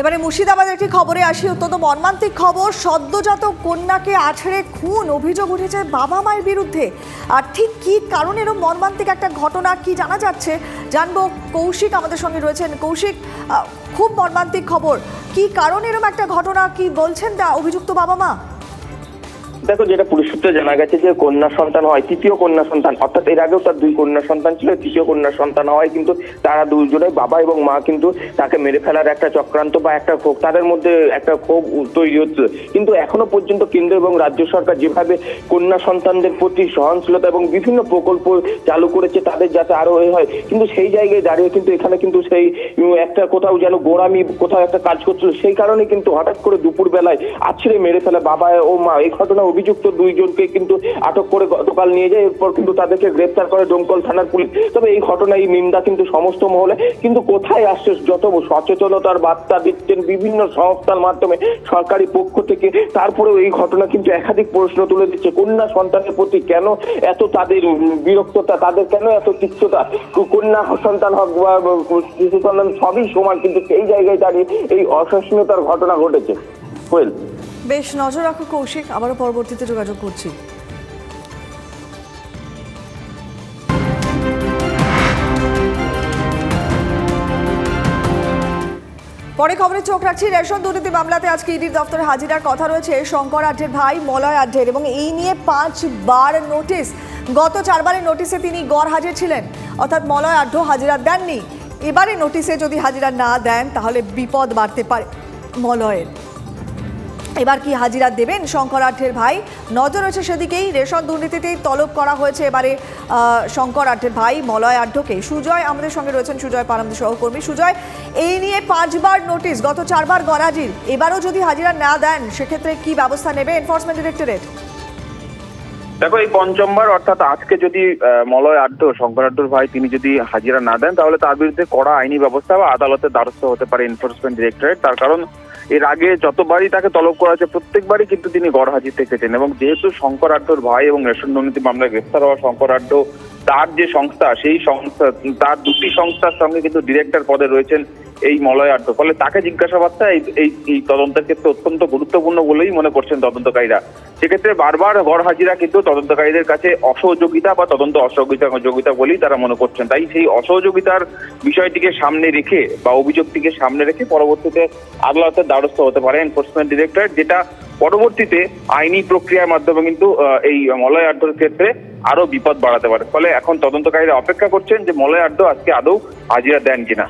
এবারে মুর্শিদাবাদের একটি খবরে আসি? অত্যন্ত মর্মান্তিক খবর। সদ্যজাত কন্যাকে আছড়ে খুন। অভিযোগ উঠেছে বাবা মায়ের বিরুদ্ধে। আর ঠিক কী কারণে এরকম মর্মান্তিক একটা ঘটনা কি জানা যাচ্ছে? জানব কৌশিক আমাদের সঙ্গে রয়েছেন। কৌশিক খুব মর্মান্তিক খবর। কি কারণে এরকম একটা ঘটনা? কি বলছেন অভিযুক্ত বাবা মা? দেখো, যেটা পুলিশ সূত্রে জানা গেছে যে কন্যা সন্তান হয়, তৃতীয় কন্যা সন্তান, অর্থাৎ এর আগেও তার দুই কন্যা সন্তান ছিল তৃতীয় কন্যা সন্তান হয় কিন্তু তারা দুজনে, বাবা এবং মা কিন্তু তাকে মেরে ফেলার একটা চক্রান্ত বা একটা ক্ষোভ, তাদের মধ্যে একটা ক্ষোভ তৈরি হচ্ছে। কিন্তু এখনও পর্যন্ত কেন্দ্র এবং রাজ্য সরকার যেভাবে কন্যা সন্তানদের প্রতি সহনশীলতা এবং বিভিন্ন প্রকল্প চালু করেছে তাদের যাতে আরও এ হয়, কিন্তু সেই জায়গায় দাঁড়িয়ে কিন্তু এখানে কিন্তু সেই একটা কোথাও যেন গোড়ামি, কোথাও একটা কাজ করছিল, সেই কারণে কিন্তু হঠাৎ করে দুপুর বেলায় আছড়ে মেরে ফেলে বাবা ও মা, এই ঘটনা অভিযুক্ত দুইজনকে কিন্তু আটক করে গতকাল নিয়ে যায়। এরপর কিন্তু তাদেরকে গ্রেপ্তার করে ডোমকল থানার পুলিশ। তবে এই ঘটনা এই নিন্দা কিন্তু সমস্ত মহলে। কিন্তু কোথায় আসছে যত সচেতনতার বার্তা দিচ্ছেন বিভিন্ন সংস্থার মাধ্যমে সরকারি পক্ষ থেকে, তারপরেও এই ঘটনা কিন্তু একাধিক প্রশ্ন তুলে দিচ্ছে। কন্যা সন্তানের প্রতি কেন এত তাদের বিরক্ততা, তাদের কেন এত তিক্ততা? কন্যা সন্তান হক বা শিশু সন্তান সবই সমান, কিন্তু সেই জায়গায় দাঁড়িয়ে এই অসহিষ্ণুতার ঘটনা ঘটেছে। কোয়েল বেশ, নজর রাখো কৌশিক, আবারও পরবর্তীতে যোগাযোগ করছি। পরে খবরে চোখ রাখছি, রেশন দুর্নীতি মামলাতে আজকে ইডির দপ্তরে হাজিরার কথা রয়েছে শঙ্কর আঢ্যের ভাই, মলয় আঢ্যের এবং এই নিয়ে পাঁচবার নোটিশ। গত চারবারের নোটিশে তিনি গড় হাজির ছিলেন, অর্থাৎ মলয় আঢ্য হাজিরা দেননি। এবারে নোটিশে যদি হাজিরা না দেন, তাহলে বিপদ বাড়তে পারে মলয়ের। এবার কি হাজিরা দেবেন? শঙ্কর আঢ্যের ভাই নজর রয়েছে সেদিকেই। রেশন দুর্নীতিতেই তলব করা হয়েছে এবারে আহ, শঙ্কর আঢ্যের ভাই মলয় আঢ্যকে সুজয় আমাদের সঙ্গে রয়েছেন সুজয় পারামদ সহকর্মী। সুজয় এই নিয়ে পাঁচবার নোটিশ গত চারবার গরাজির এবারও যদি হাজিরা না দেন সেক্ষেত্রে কি ব্যবস্থা নেবে এনফোর্সমেন্ট ডিরেক্টরেট দেখো এই পঞ্চমবার অর্থাৎ আজকে যদি মলয় আড্ড শঙ্করাড্ডর ভাই তিনি যদি হাজিরা না দেন তাহলে তার বিরুদ্ধে কড়া আইনি ব্যবস্থা বা আদালতের দ্বারস্থ হতে পারে এনফোর্সমেন্ট ডিরেক্টরেট তার কারণ এর আগে যতবারই তাকে তলব করা হয়েছে, প্রত্যেকবারই কিন্তু তিনি গড় হাজির থেকেছেন এবং যেহেতু শঙ্কর আড্ডর ভাই এবং রেশন দুর্নীতি মামলায় গ্রেফতার হওয়া শঙ্কর আড্ড তার যে সংস্থা, সেই সংস্থা, তার দুটি সংস্থার সঙ্গে কিন্তু ডিরেক্টর পদে রয়েছেন এই মলয় আড্ড ফলে তাকে জিজ্ঞাসাবাদটা এই এই তদন্তের ক্ষেত্রে অত্যন্ত গুরুত্বপূর্ণ বলেই মনে করছেন তদন্তকারীরা। সেক্ষেত্রে বারবার গড় হাজিরা কিন্তু তদন্তকারীদের কাছে অসহযোগিতা বা তদন্ত অসহযোগিতা বলেই তারা মনে করছেন। তাই সেই অসহযোগিতার বিষয়টিকে সামনে রেখে বা অভিযোগটিকে সামনে রেখে পরবর্তীতে আদালতের দ্বারস্থ হতে পারে এনফোর্সমেন্ট ডিরেক্টরেট যেটা পরবর্তীতে আইনি প্রক্রিয়ার মাধ্যমে কিন্তু এই মলয় আড্ডর ক্ষেত্রে আরও বিপদ বাড়াতে পারে। ফলে এখন তদন্তকারীরা অপেক্ষা করছেন যে মলয় আড্ড আজকে আদৌ হাজিরা দেন কিনা।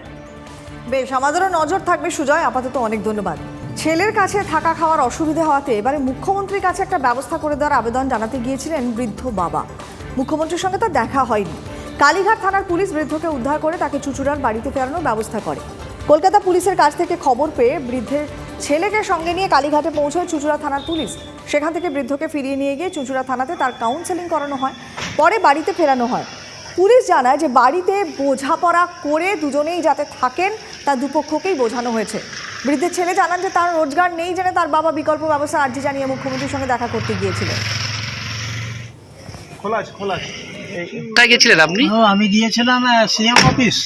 বেশ, আমাদেরও নজর থাকবে সুজয়, আপাতত অনেক ধন্যবাদ। ছেলের কাছে থাকা খাওয়ার অসুবিধে হওয়াতে এবারে মুখ্যমন্ত্রীর কাছে একটা ব্যবস্থা করে দেওয়ার আবেদন জানাতে গিয়েছিলেন বৃদ্ধ বাবা। মুখ্যমন্ত্রীর সঙ্গে তার দেখা হয়নি। কালীঘাট থানার পুলিশ বৃদ্ধকে উদ্ধার করে তাকে চুচুড়ার বাড়িতে ফেরানোর ব্যবস্থা করে। কলকাতা পুলিশের কাছ থেকে খবর পেয়ে বৃদ্ধের ছেলেকে সঙ্গে নিয়ে কালীঘাটে পৌঁছয় চুচুড়া থানার পুলিশ। সেখান থেকে বৃদ্ধকে ফিরিয়ে নিয়ে গিয়ে চুচুড়া থানাতে তার কাউন্সেলিং করানো হয় পরে বাড়িতে ফেরানো হয়। পুলিশ জানায় যে বাড়িতে বোঝাপড়া করে দুজনেই যাতে থাকেন তা দুপক্ষকেই বোঝানো হয়েছে। বৃদ্ধের ছেলে জানান যে তার রোজগার নেই জেনে তার বাবা বিকল্প ব্যবস্থা আর্জি জানিয়ে মুখ্যমন্ত্রীর সঙ্গে দেখা করতে গিয়েছিলেন। কোথায় গেছিলেন আপনি? আমি গিয়েছিলাম সিএম অফিস।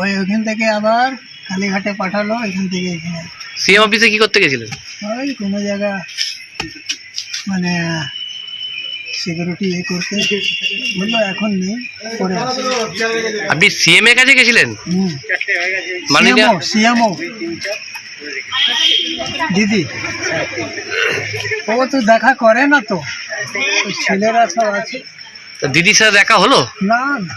ওই ওইখান থেকে আবার কালীঘাটে পাঠালো এখান থেকে এখানে। সিএম অফিসে কি করতে গেছিলেন? ওই কোনো জায়গা মানে সিকিউরিটি ইয়ে করতে। বলল এখন নেই পরে আপনি সিএম এর কাছে গেছিলেন? হুম। মানে সিএমও দিদি ও তো দেখা করে না তো। ছেলেরা সব আছে। দিদির সাথে দেখা হলো? না না।